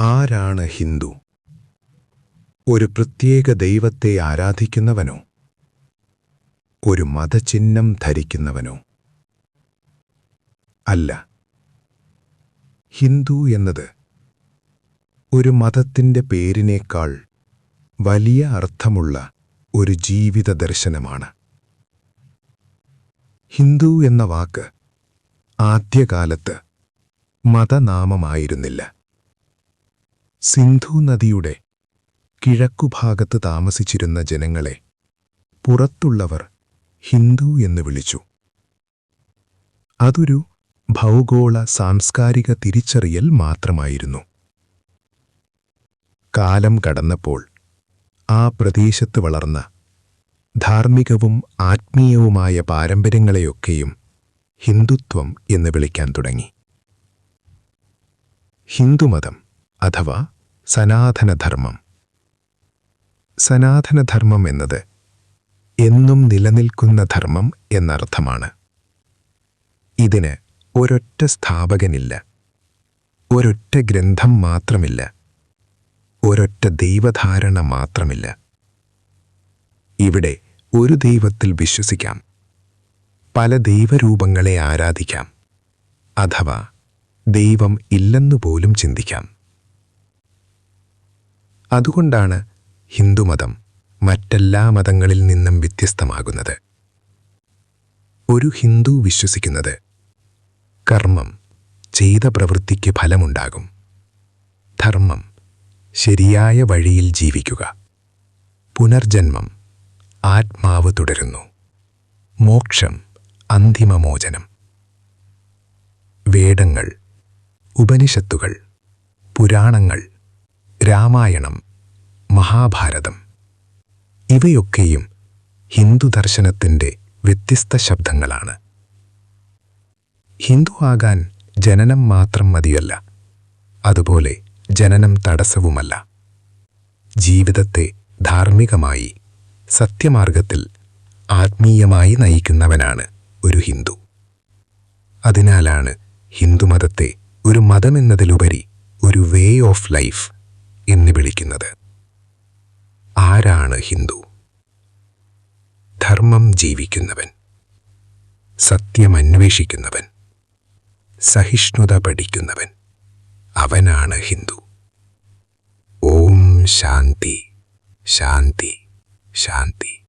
ആരാണ് ഹിന്ദു? ഒരു പ്രത്യേക ദൈവത്തെ ആരാധിക്കുന്നവനോ? ഒരു മതചിഹ്നം ധരിക്കുന്നവനോ? അല്ല. ഹിന്ദു എന്നത് ഒരു മതത്തിന്റെ പേരിനേക്കാൾ വലിയ അർത്ഥമുള്ള ഒരു ജീവിത ദർശനമാണ്. ഹിന്ദു എന്ന വാക്ക് ആദ്യകാലത്ത് മതനാമമായിരുന്നില്ല. സിന്ധു നദിയുടെ കിഴക്കുഭാഗത്ത് താമസിച്ചിരുന്ന ജനങ്ങളെ പുറത്തുള്ളവർ ഹിന്ദു എന്ന് വിളിച്ചു. അതൊരു ഭൗഗോള സാംസ്കാരിക തിരിച്ചറിയൽ മാത്രമായിരുന്നു. കാലം കടന്നപ്പോൾ ആ പ്രദേശത്ത് വളർന്ന ധാർമ്മികവും ആത്മീയവുമായ പാരമ്പര്യങ്ങളെയൊക്കെയും ഹിന്ദുത്വം എന്ന് വിളിക്കാൻ തുടങ്ങി. ഹിന്ദുമതം അഥവാ സനാതനധർമ്മം. സനാതനധർമ്മം എന്നത് എന്നും നിലനിൽക്കുന്ന ധർമ്മം എന്നർത്ഥമാണ്. ഇതിന് ഒരൊറ്റ സ്ഥാപകനില്ല. ഒരൊറ്റ ഗ്രന്ഥം മാത്രമില്ല. ഒരൊറ്റ ദൈവധാരണ മാത്രമില്ല. ഇവിടെ ഒരു ദൈവത്തിൽ വിശ്വസിക്കാം. പല ദൈവരൂപങ്ങളെ ആരാധിക്കാം. അഥവാ ദൈവം ഇല്ലെന്നു പോലും ചിന്തിക്കാം. അതുകൊണ്ടാണ് ഹിന്ദുമതം മറ്റെല്ലാ മതങ്ങളിൽ നിന്നും വ്യത്യസ്തമാകുന്നത്. ഒരു ഹിന്ദു വിശ്വസിക്കുന്നത് കർമ്മം ചെയ്ത പ്രവൃത്തിക്ക് ഫലമുണ്ടാകും. ധർമ്മം ശരിയായ വഴിയിൽ ജീവിക്കുക. പുനർജന്മം ആത്മാവ് തുടരുന്നു. മോക്ഷം അന്തിമമോചനം. വേദങ്ങൾ ഉപനിഷത്തുകൾ പുരാണങ്ങൾ രാമായണം മഹാഭാരതം. ഇവയൊക്കെയും ഹിന്ദു ദർശനത്തിന്റെ വ്യത്യസ്ത ശബ്ദങ്ങളാണ്. ഹിന്ദു ആകാൻ ജനനം മാത്രം മതിയല്ല അതുപോലെ ജനനം തടസ്സവുമല്ല. ജീവിതത്തെ ധാർമ്മികമായി സത്യമാർഗത്തിൽ ആത്മീയമായി നയിക്കുന്നവനാണ് ഒരു ഹിന്ദു. അതിനാലാണ് ഹിന്ദുമതത്തെ ഒരു മതമെന്നതിലുപരി ഒരു വേ ഓഫ് ലൈഫ് എന്ന് വിളിക്കുന്നത്. ആരാണ് ഹിന്ദു? ധർമ്മം ജീവിക്കുന്നവൻ. സത്യമന്വേഷിക്കുന്നവൻ സഹിഷ്ണുത പഠിക്കുന്നവൻ. അവനാണ് ഹിന്ദു. ഓം ശാന്തി. ശാന്തി. ശാന്തി.